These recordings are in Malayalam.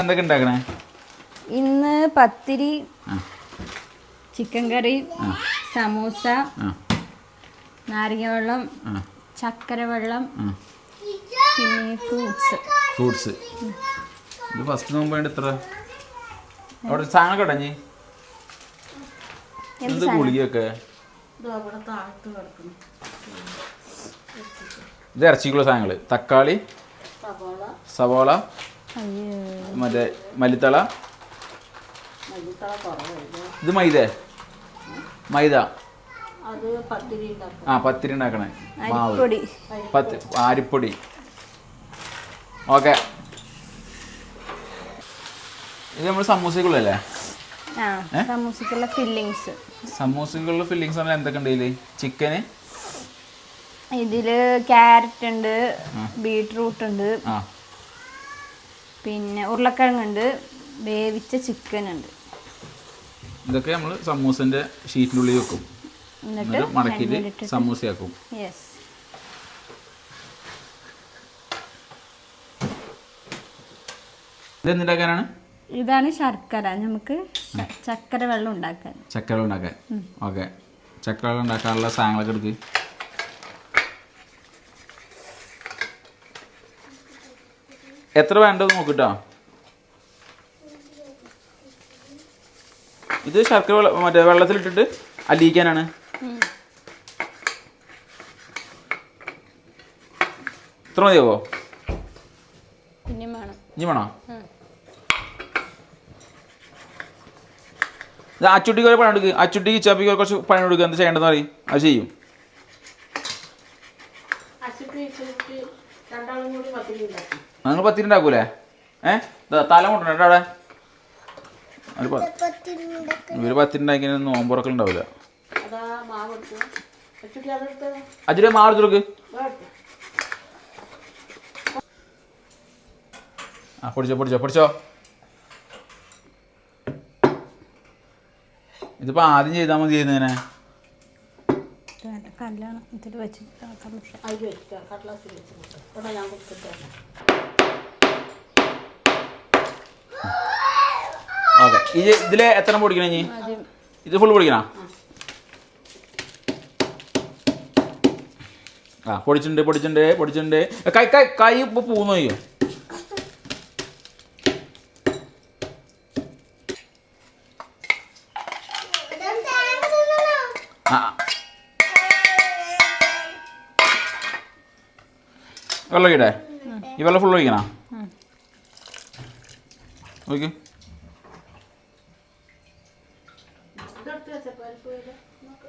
എന്തൊക്കെ ഉണ്ടാക്കണേ? ഇന്ന് പത്തിരി ചിക്കൻ കറി സമൂസ നാരങ്ങ വെള്ളം ചക്കര വെള്ളം പിന്നെ ഫ്രൂട്ട്സ്. ഫ്രൂട്ട്സ്. ഇത് ഫസ്റ്റ് നോമ്പ് വേണ്ട ഇത്ര അവിടെ സാധനം കടഞ്ഞി എന്ത് ഗുളികയൊക്കെ? ഇത് ഇറച്ചിക്കുള്ള സാധനങ്ങൾ തക്കാളി സവോള മറ്റേ മല്ലിത്തള? ഇത് മൈദ? മൈദ? ആ പത്തിരി ഉണ്ടാക്കണേ. മാവ്. അരിപ്പൊടി. പത്ത് ആരിപ്പൊടി ഓക്കെ. ഇത് നമ്മൾ സമൂസക്കുള്ളല്ലേ? സമൂസക്കുള്ള ഫില്ലിങ്സ് സമൂസക്കുള്ള ഫില്ലിങ്സ് എന്തൊക്കെ ഉണ്ട് ഇതിൽ? ചിക്കന്? ഇതിൽ ക്യാരറ്റ് ഉണ്ട് ബീട്രൂട്ട് ഉണ്ട് ആ. പിന്നെ ഉരുളക്കിഴങ്ങുണ്ട് വേവിച്ച ചിക്കൻ ഉണ്ട്. ഇതൊക്കെ നമ്മൾ സമൂസന്റെ ഷീറ്റിനുള്ളിൽ വെക്കും. എന്നിട്ട് മടക്കിയിട്ട് സമൂസയാക്കും. യെസ് ഇതെന്തുണ്ടാക്കാനാണ് ഇതാണ് ശർക്കര. നമുക്ക് ചക്കര വെള്ളം ഉണ്ടാക്കാൻ. ചക്കര ഉണ്ടാക്കാൻ. ഓക്കെ. ചക്കര ഉണ്ടാക്കാനുള്ള സാധനങ്ങളൊക്കെ എടുക്ക്. എത്ര വേണ്ടത് നോക്കിട്ടോ? ഇത് ശർക്കര മറ്റേ വെള്ളത്തിലിട്ടിട്ട് അലിയിക്കാനാണ്. ഇത്ര മതിയാവോ? ഇനി വേണോ. ഇത് അച്ചുട്ടിക്ക് ഒരു പണി എടുക്കുക അച്ചുട്ടിക്ക് ചപ്പിക്ക് കുറച്ച് പണി കൊടുക്കുക എന്താ ചെയ്യേണ്ടതെന്ന് പറയും. അത് ചെയ്യും. അച്ചിട്ട് രണ്ടാളും കൂടി പത്തിരി ഉണ്ടാക്കി നിങ്ങൾ പത്തിരി ഉണ്ടാക്കൂലേ ഏ? ദാ തല കൊണ്ടുണ്ട് അവിടെ. ഒരു പ- ഇവർ പത്തിരി ഉണ്ടാക്കി നോമ്പുറക്കം ഉണ്ടാവില്ല അതാ മാവ് എടുത്തു. അച്ചിട്ട് അതെടുത്ത് അച്ചുട്ടി മാറി വേട്ടെ ആ പൊടിച്ചോ പൊടിച്ചോ പൊടിച്ചോ. ഇതിപ്പോ ആദ്യം ചെയ്താൽ മതി ഇങ്ങനെ. ഇത് വേണ്ട, കല്ലാണ്. ഞാൻ വെച്ചിട്ട് ആക്കാൻ പറ്റില്ല അരി വെച്ചിട്ട് കട്ട്ലാസിൽ വെച്ചിട്ട് ഇവിടെ ഞാൻ കൊടുത്തിട്ട് ഓക്കെ. ഇത് ഇതിലെ എത്ര പൊടിക്കണം ഇനി? ഇത് ഫുൾ പൊടിക്കണോ? ആ പൊടിച്ചിട്ടുണ്ട് പൊടിച്ചിട്ടുണ്ട് പൊടിച്ചിട്ടുണ്ട്. കൈ കൈ കൈ ഇപ്പോൾ പോകുന്നു അയ്യോ വെള്ളം ഒഴിക്കട്ടെ? ഈ വെള്ളം ഫുൾ ഒഴിക്കണോ? ഉം. നോക്കി ഇതെടുത്ത് വെച്ച പരിപ്പ് ഇത് നോക്ക്.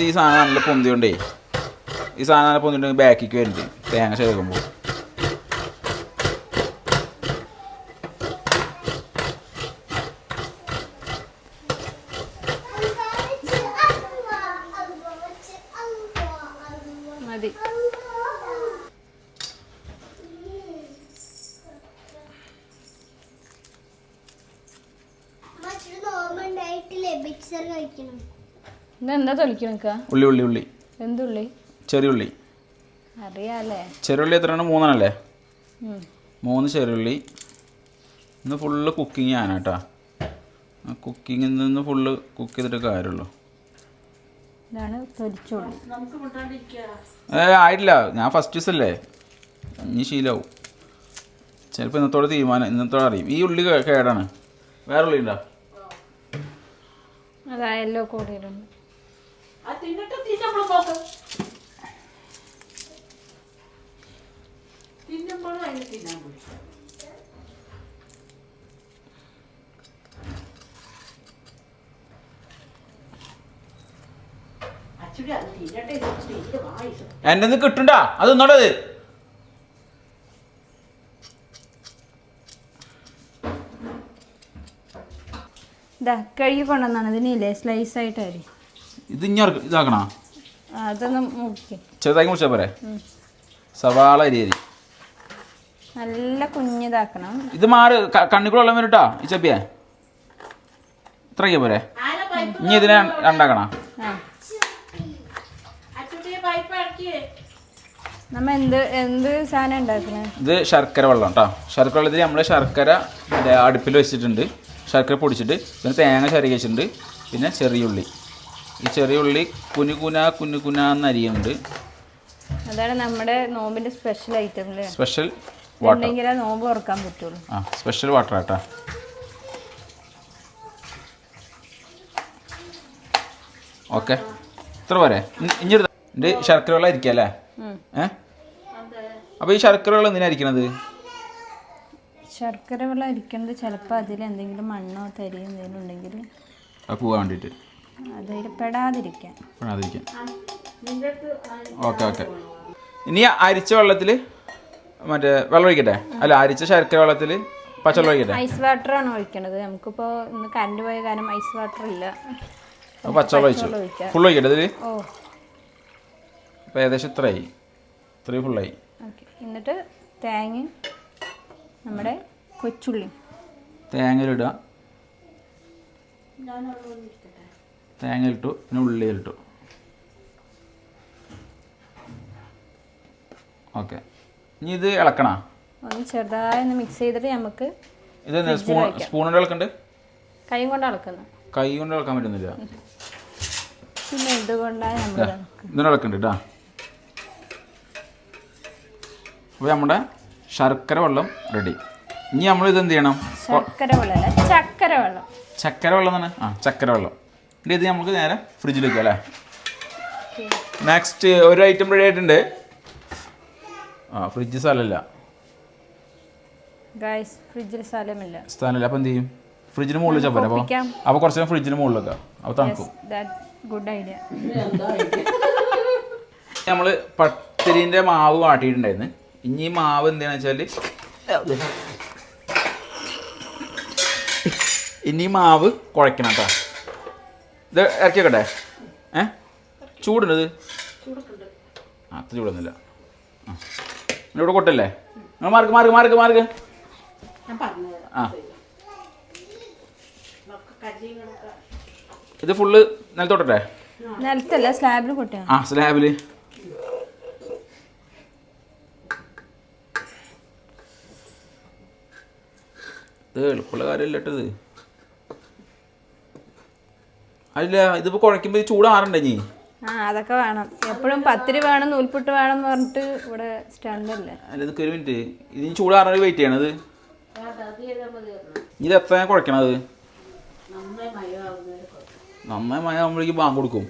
ഇത് ഈ സാധനം നല്ല പൊന്തിയുണ്ടേ ഈ സാധനം നല്ല പൊന്തിയുണ്ടെങ്കിൽ ബാക്കിക്ക് വരുന്നുണ്ട് തേങ്ങ ചേർക്കുമ്പോൾ മതി. മിക്സർ കഴിക്കണം. ഇതെന്താ തൊളിക്കും നിൽക്കുക ഉള്ളി ഉള്ളി ഉള്ളി. എന്തുള്ളി ചെറിയ ഉള്ളി. അറിയാലേ ചെറിയ ഉള്ളി എത്രയാണ്? മൂന്നെണ്ണല്ലേ? മൂന്ന് ചെറിയ ഉള്ളി. ഇന്ന് ഫുള്ള് കുക്കിംഗ് ആണ് കേട്ടോ. കുക്കിങ്ങിൽ നിന്ന് ഫുള്ള് കുക്ക് ചെയ്തിട്ട് കാര്യമുള്ളൂ. ഇതാണ് തൊലിച്ചുള്ളി ഏ ആയിട്ടില്ല. ഞാൻ ഫസ്റ്റ് ദിവസമല്ലേ ഇനി ശീലാവും. ചിലപ്പോൾ ഇന്നത്തോടെ തീരുമാനം ഇന്നത്തോടെ അറിയും. ഈ ഉള്ളി കേടാണ്. വേറെ ഉള്ളി ഉണ്ടോ? അതായല്ലോ കൂടിയിട്ടുണ്ട് നോക്ക്. എന്റെ നിന്ന് കിട്ടണ്ട? അത് ഒന്നോടത് ഇതാ. കഴുകി കൊണ്ടുവന്നാണ്. ഇതിനില്ലേ? സ്ലൈസ് ആയിട്ട് ഇത് ഇനി ഇതാക്കണ? അതൊന്ന് ചെറുതാക്കി മുറിച്ചാൽ പോരെ? സവാള അരി അരി നല്ല കുഞ്ഞിതാക്കണം. ഇത് മാറി കണ്ണിക്കുള്ള കണ്ണിക്കൂടെ വെള്ളം വരും കേട്ടോ ഈ ചപ്പിയെ. ഇത്രയ്ക്ക് പോരെ. ഇനി ഇതിനെ രണ്ടാക്കണ? നമ്മ എന്ത് എന്ത് സാധനം ഇത് ശർക്കര വെള്ളം കേട്ടോ ശർക്കര വെള്ളത്തിൽ നമ്മൾ ശർക്കര അടുപ്പിൽ വെച്ചിട്ടുണ്ട്. ശർക്കര പൊടിച്ചിട്ട് പിന്നെ തേങ്ങ ശരി വെച്ചിട്ടുണ്ട്. പിന്നെ ചെറിയ ഉള്ളി. ഈ ചെറിയ ഉള്ളി കുനു കുന കുനു കുന എന്ന അരിയുണ്ട് അതാണ് നമ്മുടെ നോമ്പിന്റെ സ്പെഷ്യൽ ഐറ്റം അല്ലേ സ്പെഷ്യൽ വാട്ടർ നോമ്പ് ഓർക്കാൻ പറ്റുള്ളൂ. ആ സ്പെഷ്യൽ വാട്ടർ ആട്ടാ. ഓക്കെ. ഇത്ര പോരെ. ഇനി- എന്റെ ശർക്കര വെള്ളം ഇരിക്കുക അല്ലേ. ഏ? അപ്പോൾ ഈ ശർക്കര വെള്ളം എന്തിനാ ഇരിക്കുന്നത് ശർക്കര വെള്ളം ഇരിക്കുന്നത് ചിലപ്പോൾ അതിൽ എന്തെങ്കിലും മണ്ണോ തരി എന്തെങ്കിലും ഉണ്ടെങ്കിൽ അത് പോകാൻ വേണ്ടിയിട്ട്. അതിൽ പെടാതിരിക്കാൻ. Okay okay. ഇനി അരിച്ച വെള്ളത്തിൽ മറ്റേ വെള്ളം ഒഴിക്കട്ടെ? അല്ല അരിച്ച ശർക്കര വെള്ളത്തിൽ പച്ചവെള്ളം ഒഴിക്കട്ടെ? ഐസ് വാട്ടർ ആണ് ഒഴിക്കണത്. നമുക്കിപ്പോൾ ഇന്ന് കറണ്ട് പോയ കാരണം ഐസ് വാട്ടർ ഇല്ല പച്ചവെള്ളം ഒഴിച്ചു. ഫുൾ ഒഴിക്കട്ടെ ഇതിൽ ഓ. അപ്പോൾ ഏകദേശം ഇത്രയായി. ഇത്രയും ഫുള്ളായി എന്നിട്ട് തേങ്ങ നമ്മുടെ കൊച്ചുള്ളി തേങ്ങയിലിടുക. ഞാനവിടെ ഇട്ടു പിന്നെ ഉള്ളി ഇട്ടു. ഓക്കെ. ഇനി ഇത് ഇളക്കണ? ഒന്ന് ചെറുതായി ഒന്ന് മിക്സ് ചെയ്തിട്ട് നമുക്ക് ഇത് സ്പൂൺ സ്പൂൺ കൊണ്ട് ഇളക്കണ്ട്? കൈ കൊണ്ട് ഇളക്കുന്നു. കൈ കൊണ്ട് ഇളക്കാൻ പറ്റുന്നില്ല. പിന്നെ ഇതുകൊണ്ടാണ് നമ്മൾ ഇതിന് ഇളക്കണ്ട് കേട്ടോ അപ്പോൾ നമ്മുടെ ശർക്കര വെള്ളം റെഡി ഇനി നമ്മൾ ഇത് എന്ത് ചെയ്യണം? ശർക്കര വെള്ളം ചക്കര വെള്ളം. ചക്കര വെള്ളം തന്നെ ആ ചക്കര വെള്ളം. എന്നിട്ട് ഇത് നമുക്ക് നേരെ ഫ്രിഡ്ജിൽ വെക്കാം അല്ലേ? നെക്സ്റ്റ് ഒരു ഐറ്റം റെഡി ആയിട്ടുണ്ട്. ആ ഫ്രിഡ്ജ് സ്ഥലമില്ല. ഫ്രിഡ്ജിൽ സ്ഥലമില്ല. സ്ഥലമില്ല. അപ്പോൾ എന്ത് ചെയ്യും? ഫ്രിഡ്ജിന് മുകളിൽ വെച്ചാൽ പോരാ. അപ്പോൾ. അപ്പോൾ കുറച്ച് നേരം ഫ്രിഡ്ജിന് മുകളിൽ വെക്കാം. അപ്പോൾ തണുക്കും. ഗുഡ് ഐഡിയ നമ്മൾ പത്തിരിന്റെ മാവ് വാട്ടിയിട്ടുണ്ടായിരുന്നു. ഇനി ഈ മാവ് എന്താണെന്ന് വെച്ചാൽ ഇനി മാവ് കുഴക്കണം കേട്ടോ. ഇത് ഇറക്കി വെക്കട്ടെ ഏ? ചൂടുണ്ട് ഇത് ആ അത്ര ചൂടൊന്നുമില്ല. ആ. ഇവിടെ കൊട്ടല്ലേ? നിങ്ങൾ മാർക്ക് മാർക്ക് മാർക്ക് മാർക്ക്. ആ. ഇത് ഫുള്ള് നിലത്തോട്ടെ നിലത്തല്ല സ്ലാബിൽ കൊട്ടാ ആ സ്ലാബിൽ ഇത് എളുപ്പമുള്ള കാര്യമല്ല കേട്ടോ ഇത്. അല്ല ഇതിപ്പോൾ കുഴയ്ക്കുമ്പോൾ ചൂടാറണ്ടേ നീ ആ അതൊക്കെ വേണം. എപ്പോഴും പത്തിരി വേണം നൂൽപുട്ട് വേണം എന്ന് പറഞ്ഞിട്ട് ഇവിടെ സ്റ്റാൻഡല്ലേ? അല്ല ഇതൊക്കെ ഒരു മിനിറ്റ്. ഇതിന് ചൂടാറാൻ വെയിറ്റ് ചെയ്യണത്. ഇത് എത്ര കുഴക്കണത്? നന്നായി മഴ ആകുമ്പോഴേക്കും ബാങ്ക് കൊടുക്കും.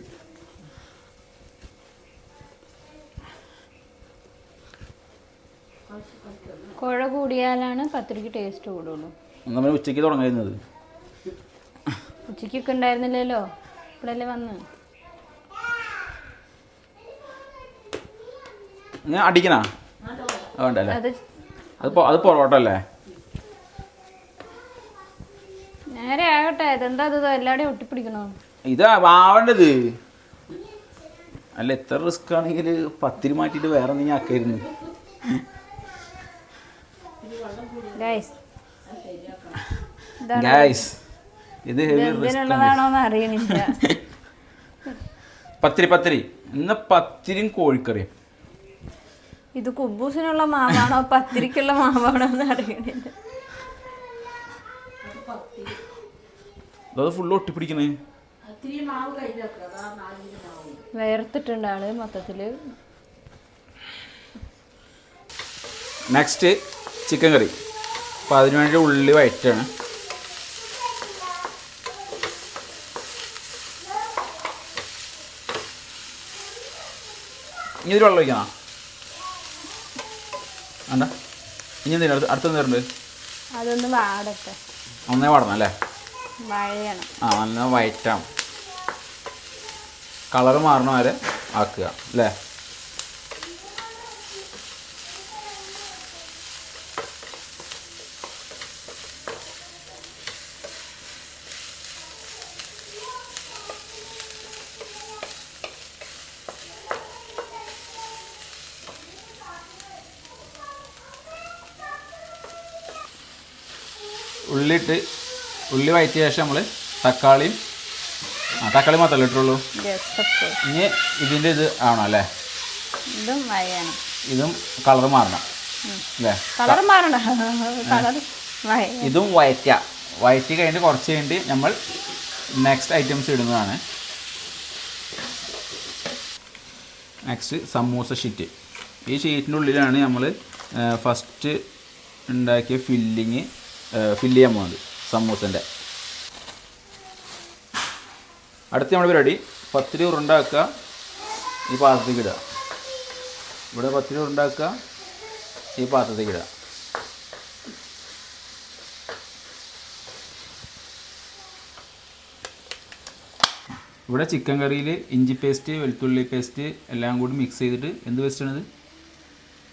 കുഴ കൂടിയാലാണ് പത്തിരിക്ക് ടേസ്റ്റ് കൂടുള്ളൂ. നമ്മൾ ഉച്ചയ്ക്ക് തുടങ്ങുന്നത് ഉച്ചയ്ക്കൊക്കെ ഉണ്ടായിരുന്നില്ലല്ലോ? ഇവിടെയല്ലേ വന്ന്? ഞാൻ അടിക്കണാ? വേണ്ടല്ലേ അത് അത് പൊറോട്ട അല്ലേ? നേരെ ആകട്ടെ ഇതെന്താ ഇത്? എല്ലാവടെയും ഒട്ടിപ്പിടിക്കണോ? ഇതാ ആവേണ്ടത് അല്ല എത്ര റിസ്ക് ആണെങ്കിൽ പത്തിരി മാറ്റിയിട്ട് വേറെ എന്തെങ്കിലും ആക്കായിരുന്നു. ഗൈസ് ഗായ്സ് ഇത് ഹെവി അറിയണില്ല. പത്തിരി പത്തിരി. ഇന്ന് പത്തിരിയും കോഴിക്കറിയും. ഇത് കുബൂസിനുള്ള മാവാണോ പത്തിരിക്കുള്ള മാവാണോ എന്ന് അറിയണില്ല. അത് ഫുള്ള് ഒട്ടിപ്പിടിക്കണേ വേർത്തിട്ടുണ്ട് ആൾ മൊത്തത്തിൽ. നെക്സ്റ്റ് ചിക്കൻ കറി അപ്പോൾ അതിന് വേണ്ടി ഉള്ളി വയറ്റാണ്. ഇനി ഇതിൽ വെള്ളം ഒഴിക്കണോ? വേണ്ട. ഇനി എന്തിനാ? അടുത്ത് അടുത്ത് നേരുണ്ട് അതൊന്ന് വാടട്ടെ. ഒന്നേ വാടണം അല്ലേ? വഴയണം. ആ നല്ല വയറ്റാം കളർ മാറണ വരെ ആക്കുക അല്ലേ? ഉള്ളിയിട്ട് ഉള്ളി വഴറ്റിയ ശേഷം നമ്മൾ തക്കാളിയും ആ തക്കാളി മാത്രമല്ലേ ഇട്ടുള്ളൂ ഇനി ഇതിന്റെ ഇത് ആണോ അല്ലേ? ഇതും കളർ മാറണം. അല്ലേ? കളർ ഇതും വയറ്റുക വയറ്റി കഴിഞ്ഞിട്ട് കുറച്ച് കഴിഞ്ഞിട്ട് നമ്മൾ നെക്സ്റ്റ് ഐറ്റംസ് ഇടുന്നതാണ്. നെക്സ്റ്റ് സമൂസ ഷീറ്റ് ഈ ഷീറ്റിന്റെ ഉള്ളിലാണ് നമ്മൾ ഫസ്റ്റ് ഉണ്ടാക്കിയ ഫില്ലിങ് ഫില്ല് ചെയ്യാൻ പോകുന്നത് സമൂസന്റെ. അടുത്ത നമ്മുടെ പരിപാടി പത്തിരി ഉരുണ്ടാക്കുക. ഈ പാത്രത്തേക്ക് ഇടുക. ഇവിടെ പത്തിരി ഉരുണ്ടാക്കുക. ഈ പാത്രത്തേക്ക് ഇടുക. ഇവിടെ ചിക്കൻ കറിയിൽ ഇഞ്ചി പേസ്റ്റ് വെളുത്തുള്ളി പേസ്റ്റ് എല്ലാം കൂടി മിക്സ് ചെയ്തിട്ട് എന്ത് പേസ്റ്റാണിത്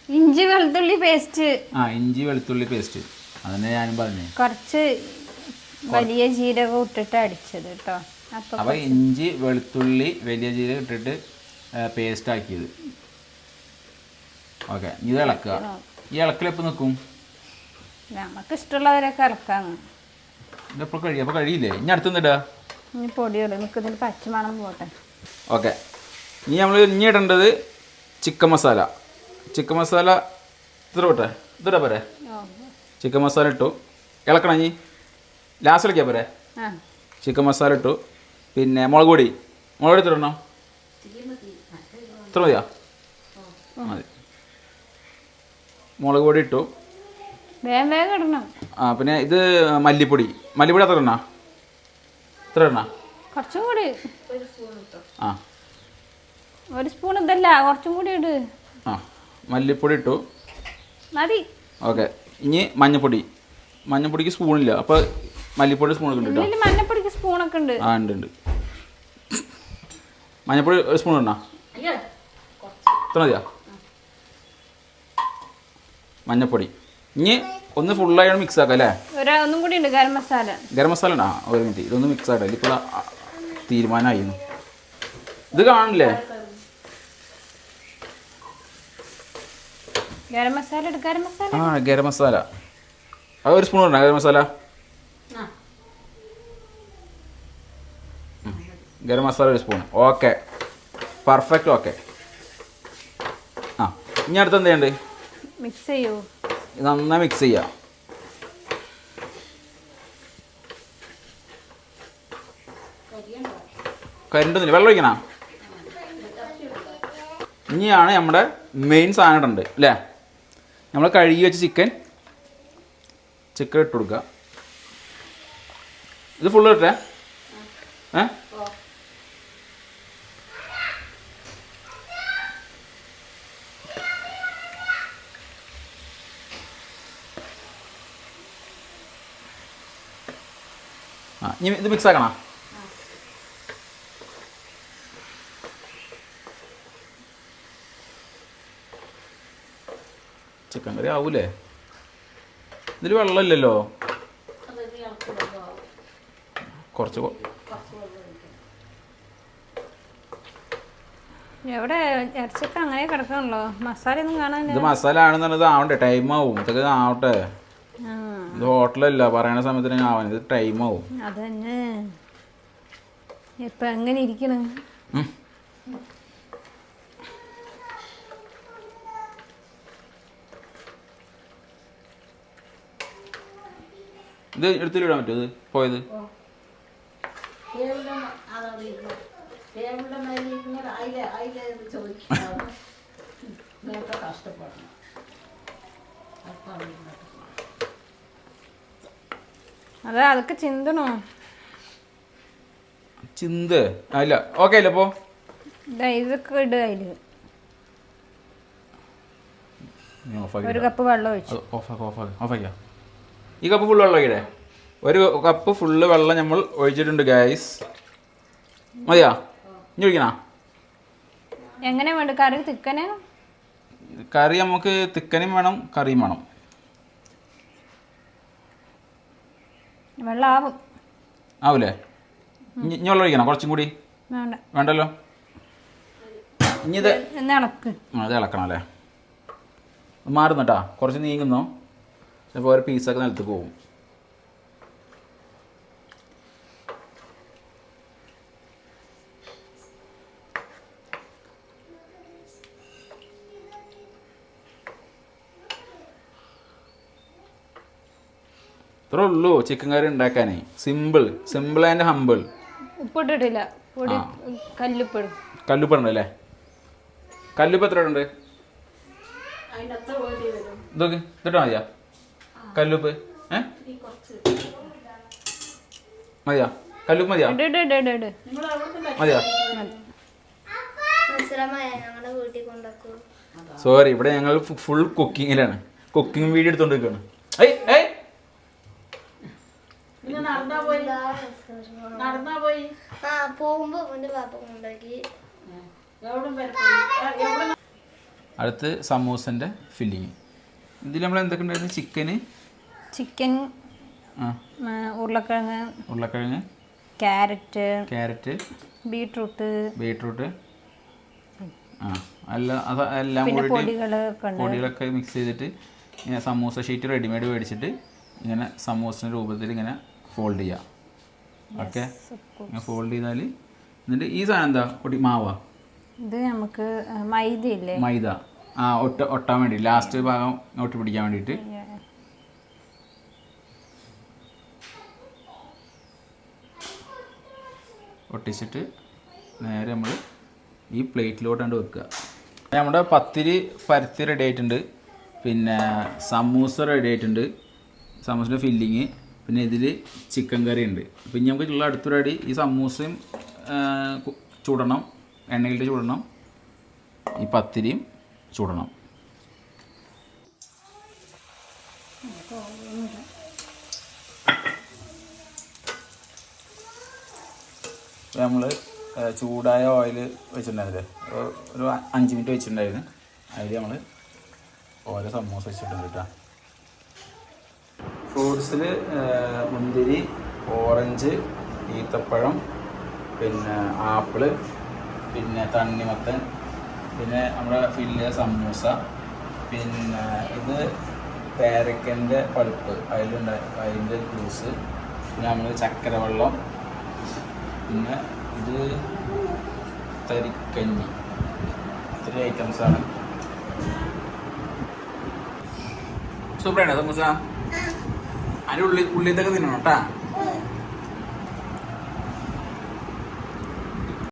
ഇഞ്ചി വെളുത്തുള്ളി പേസ്റ്റ് ആ ഇഞ്ചി വെളുത്തുള്ളി പേസ്റ്റ് അതന്നെ ഞാനും പറഞ്ഞേ. കുറച്ച് വലിയ ജീരകം ഇട്ടിട്ട് അടിച്ചത് കേട്ടോ അപ്പൊ ഇഞ്ചി വെളുത്തുള്ളി വലിയ ജീരകം ഇട്ടിട്ട് പേസ്റ്റ് ആക്കിയത്. ഓക്കെ ഇത് ഇളക്കുക. ഈ ഇളക്കൽ എപ്പോൾ നിൽക്കും നമുക്ക് ഇഷ്ടമുള്ളവരൊക്കെ ഇളക്കാന്ന്. ഇതെപ്പോൾ കഴിയും. അപ്പോൾ കഴിയില്ലേ? ഇനി അടുത്തുനിന്നിടുക ഇനി പൊടിയുള്ളൂ നമുക്ക് ഇതിൽ പച്ചമണം പോട്ടെ. ഓക്കെ. ഇനി നമ്മൾ ഇനി ഇടേണ്ടത് ചിക്കൻ മസാല. ചിക്കൻ മസാല ഇത്ര പോട്ടെ ഇത്ര പോരെ. ചിക്കൻ മസാല ഇട്ടു. ഇളക്കണം ഇനി? ലാസ്റ്റ് ഇളക്കിയാൽ പോരെ? ചിക്കൻ മസാല ഇട്ടു. പിന്നെ മുളക് പൊടി. മുളക് പൊടി ഇടണം ഇത്ര മതിയോ? മതി. മുളക് പൊടി ഇട്ടു. ആ പിന്നെ ഇത് മല്ലിപ്പൊടി. മല്ലിപ്പൊടി എത്ര ഇടണ? എത്ര ഇടണ? കുറച്ചും കൂടി. ആ. ഒരു സ്പൂൺ ഇതല്ല കുറച്ചും കൂടി ഇട്. ആ മല്ലിപ്പൊടി ഇട്ടു. മതി. ഓക്കെ. ഇനി മഞ്ഞപ്പൊടി. മഞ്ഞപ്പൊടിക്ക് സ്പൂണില്ല. അപ്പോൾ മല്ലിപ്പൊടി സ്പൂൺ ഉണ്ട് കേട്ടോ മഞ്ഞപ്പൊടിക്ക് സ്പൂണൊക്കെ ഉണ്ട്. ആ ഉണ്ട് ഉണ്ട്. മഞ്ഞപ്പൊടി ഒരു സ്പൂൺ ഇടണ? അയ്യോ ഇത്ര മതിയാ? മഞ്ഞപ്പൊടി. ഇനി ഒന്ന് ഫുള്ളായിട്ട് മിക്സ് ആക്കാം അല്ലേ? ഒന്നും കൂടി ഉണ്ട് ഗരം മസാല. ഗരം മസാല ആ, ഒരു മിനിറ്റ് ഇതൊന്ന് മിക്സ് ആകട്ടെ ഇതിപ്പോൾ തീരുമാനമായിരുന്നു ഇത് കാണില്ലേ ഗരം മസാല ഗരം മസാല ആ ഗരം മസാല. അത് ഒരു സ്പൂൺ ഉണ്ടോ ഗരം മസാല. ഗരം മസാല ഒരു സ്പൂൺ. ഓക്കെ. Perfect okay. ആ ഇനി അടുത്ത് എന്ത് ചെയ്യണ്ടേ? മിക്സ് ചെയ്യൂ. നന്നായി മിക്സ് ചെയ്യാം. കരിണ്ടൊന്നുമില്ല വെള്ളം ഒഴിക്കണ? ഇനിയാണ് നമ്മുടെ മെയിൻ സാധനം ഉണ്ട് അല്ലേ? നമ്മൾ കഴുകി വെച്ച ചിക്കൻ ചിക്കൻ ഇട്ട് കൊടുക്കുക ഇത് ഫുള്ള് ഇട്ടേ? ഏ? ആ ഇനി ഇത് മിക്സ് ആക്കണോ? ചിക്കൻ കറി ആവൂലേ? ഇതിൽ വെള്ളമില്ലല്ലോ? കുറച്ച് കൊ- എവിടെ? ഇറച്ചിക്ക് അങ്ങനെ കിടക്കണല്ലോ മസാല ഒന്നും കാണാനില്ല. ഇത് മസാല ആണെന്നുള്ളത് ആവണ്ടേ? ടൈം ആവും. ഇതൊക്കെ ആവട്ടെ. ഇത് ഹോട്ടലല്ല. പറയണ സമയത്തിന് ആവാൻ ഇത് ടൈം ആവും. അതന്നെ. തന്നെ ഇപ്പൊ എങ്ങനെ ഇരിക്കണ്? ഇത് എടുത്തിടാൻ പറ്റുമോ? ഇത് പോയത്? അതെ അതൊക്കെ ചിന്തണോ? ചിന്ത. അല്ല ഇല്ല ഓക്കെ അല്ലേ അപ്പോൾ ഇതാ ഇതൊക്കെ ഇടുക അതിൽ. ഓഫാക്കി ഒരു കപ്പ് വെള്ളം ഒഴിച്ചു. ഓഫാക്കി ഓഫാക്കി ഓഫാക്കിയാ ഈ കപ്പ് ഫുള്ള് വെള്ളം ഒഴിക്കട്ടെ ഒരു കപ്പ് ഫുള്ള് വെള്ളം നമ്മൾ ഒഴിച്ചിട്ടുണ്ട് ഗൈസ് മതിയാ? ഇനി ഒഴിക്കണോ? എങ്ങനെ വേണ്ട കറി തിക്കന് കറി നമുക്ക് തിക്കനും വേണം കറിയും വേണം. വെള്ളം ആവും. ആവൂലേ? ഇനി വെള്ളം ഒഴിക്കണം? കുറച്ചും കൂടി? വേണ്ട. വേണ്ടല്ലോ? ഇനി ഇത് ഇളക്കണം അല്ലേ? മാറുന്നു കേട്ടോ. കുറച്ച് നീങ്ങുന്നു. അപ്പോൾ ഓരോ പീസൊക്കെ നിലത്ത് പോകും ഇത്രേ ഉള്ളൂ ചിക്കൻ കറി ഉണ്ടാക്കാനേ. സിമ്പിൾ സിമ്പിൾ ആൻഡ് ഹമ്പിൾ ഉപ്പിട്ടിട്ടില്ല. കല്ലുപ്പിടും. കല്ലുപ്പ് എത്ര ഉണ്ട് ഇതൊക്കെ ഇതിട്ടാ മതിയാ? കല്ലുപ്പ്. ഏ? ഈ കുറച്ച് മതിയാ? കല്ലുപ്പ് മതിയാ മതിയാ. സോറി ഇവിടെ ഞങ്ങൾ ഫുൾ കുക്കിങ്ങിലാണ്. കുക്കിംഗ് വീഡിയോ എടുത്തോണ്ട് നിൽക്കുകയാണ് ഏയ് ഏയ്. പിന്നെ പോയി. നടന്നാ പോയി. ആ പോകുമ്പോ എന്റെ പാപ്പ കൊണ്ടാക്കി എവിടെ വരെ പോയി എവിടെ അടുത്ത് സമൂസന്റെ ഫില്ലിങ് ഇതിൽ നമ്മൾ എന്തൊക്കെ ഉണ്ടായിരുന്നു? ചിക്കന് ചിക്കൻ ഉരുളക്കിഴങ്ങ് ഉരുളക്കിഴങ്ങ് ക്യാരറ്റ് ക്യാരറ്റ് ബീട്രൂട്ട് ബീട്രൂട്ട് എല്ലാം പൊടികളൊക്കെ മിക്സ് ചെയ്തിട്ട് ഇങ്ങനെ സമൂസ ഷീറ്റ് റെഡിമെയ്ഡ് മേടിച്ചിട്ട് ഇങ്ങനെ സമൂസിന്റെ രൂപത്തിൽ ഇങ്ങനെ ഫോൾഡ് ചെയ്യാം. ഓക്കെ ഇങ്ങനെ ഫോൾഡ് ചെയ്താൽ എന്നിട്ട് ഈ സാധനം എന്താ? പൊടി മാവാ? ഇത് നമുക്ക് മൈദ ഇല്ലേ മൈദ. ആ ഒട്ട ഒട്ടാൻ വേണ്ടി ലാസ്റ്റ് ഭാഗം ഒട്ടി പിടിക്കാൻ വേണ്ടിയിട്ട് ഒട്ടിച്ചിട്ട് നേരെ നമ്മൾ ഈ പ്ലേറ്റിലോട്ടാണ്ട് വെക്കുക. നമ്മുടെ പത്തിരി പരത്തി റെഡി ആയിട്ടുണ്ട്. പിന്നെ സമൂസ റെഡി ആയിട്ടുണ്ട്. സമൂസിന്റെ ഫില്ലിങ് പിന്നെ ഇതിൽ ചിക്കൻ കറി ഉണ്ട്. പിന്നെ നമുക്ക് ഉള്ള അടുത്തൊരു അടി ഈ സമൂസയും ചുടണം. എണ്ണയിലിട്ട് ചുടണം. ഈ പത്തിരിയും ചുടണം. നമ്മൾ ചൂടായ ഓയിൽ വെച്ചിട്ടുണ്ടായിരുന്നില്ലേ? ഒരു- അഞ്ച് മിനിറ്റ് വെച്ചിട്ടുണ്ടായിരുന്നു. അതിൽ നമ്മൾ ഓരോ സമോസ വെച്ചിട്ടുണ്ട് കേട്ടോ. ഫ്രൂട്ട്സിൽ മുന്തിരി ഓറഞ്ച് ഈത്തപ്പഴം പിന്നെ ആപ്പിൾ പിന്നെ തണ്ണിമത്തൻ പിന്നെ നമ്മുടെ ഫില്ല് സമൂസ പിന്നെ ഇത് പേരക്കന്റെ പഴുപ്പ് അതിലുണ്ടായി അതിന്റെ ജ്യൂസ് പിന്നെ നമ്മൾ ചക്കര വെള്ളം പിന്നെ ഇത് തരിക്കഞ്ഞി ഇത്രയും ഐറ്റംസാണ് സൂപ്പറാണ് സമൂസ അതിന്റെ ഉള്ളി ഉള്ളിത്തൊക്കെ തിന്നണം കേട്ടാ.